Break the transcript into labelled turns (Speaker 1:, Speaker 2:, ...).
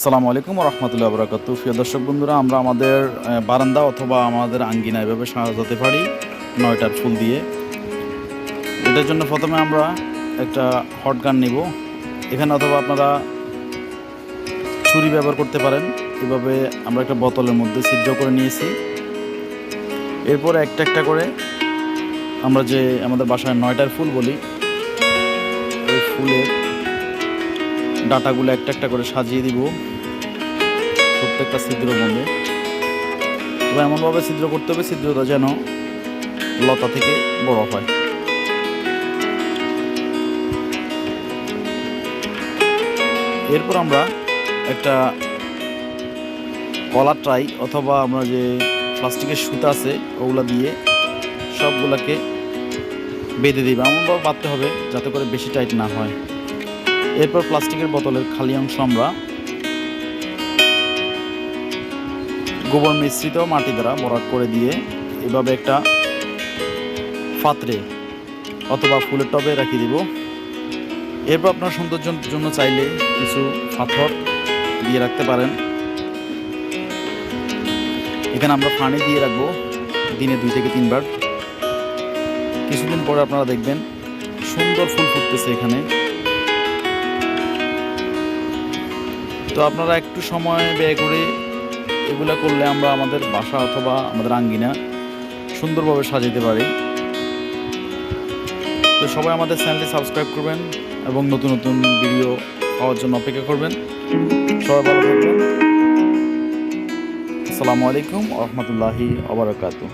Speaker 1: আসসালামু আলাইকুম রহমতুল্লাহ বরাকাত প্রিয় দর্শক বন্ধুরা, আমরা আমাদের বারান্দা অথবা আমাদের আঙ্গিনা এভাবে সাজাতে পারি নয়টার ফুল দিয়ে। এটার জন্য প্রথমে আমরা একটা হট গান নিব। এখানে অথবা আপনারা ছুরি ব্যবহার করতে পারেন। এভাবে আমরা একটা বোতলের মধ্যে সিদ্ধ করে নিয়েছি। এরপর একটা একটা করে আমরা যে আমাদের বাসায় নয়টার ফুল বলি, ওই ফুলের ডাটাগুলো একটা একটা করে সাজিয়ে দিব। প্রত্যেকটা ছিদ্র মধ্যে এবার এমনভাবে ছিদ্র করতে হবে, ছিদ্রটা যেন লতা থেকে বড় হয়। এরপর আমরা একটা কলার ট্রাই অথবা আমরা যে প্লাস্টিকের সুতা আছে, ওগুলা দিয়ে সবগুলাকে বেঁধে দিবে। এমনভাবে বাঁধতে হবে যাতে করে বেশি টাইট না হয়। এরপর প্লাস্টিকের বোতলের খালি অংশ আমরা গোবর মিশ্রিত মাটি দ্বারা ভরাট করে দিয়ে এভাবে একটা পাত্রে অথবা ফুলের টবে রাখিয়ে দিব। এরপর আপনার সৌন্দর্যের জন্য চাইলে কিছু পাথর দিয়ে রাখতে পারেন। এখানে আমরা পানি দিয়ে রাখব দিনে দুই থেকে তিনবার। কিছুদিন পরে আপনারা দেখবেন সুন্দর ফুল ফুটতেছে এখানে। তো আপনারা একটু সময় ব্যয় করে এগুলো করলে আমরা আমাদের বাসা অথবা আমাদের আঙ্গিনা সুন্দরভাবে সাজাতে পারি। তো সবাই আমাদের চ্যানেলটি সাবস্ক্রাইব করবেন এবং নতুন নতুন ভিডিও পাওয়ার জন্য অপেক্ষা করবেন। সবাই ভালো থাকবেন। আসসালামু আলাইকুম রহমতুল্লাহি আবরকাতু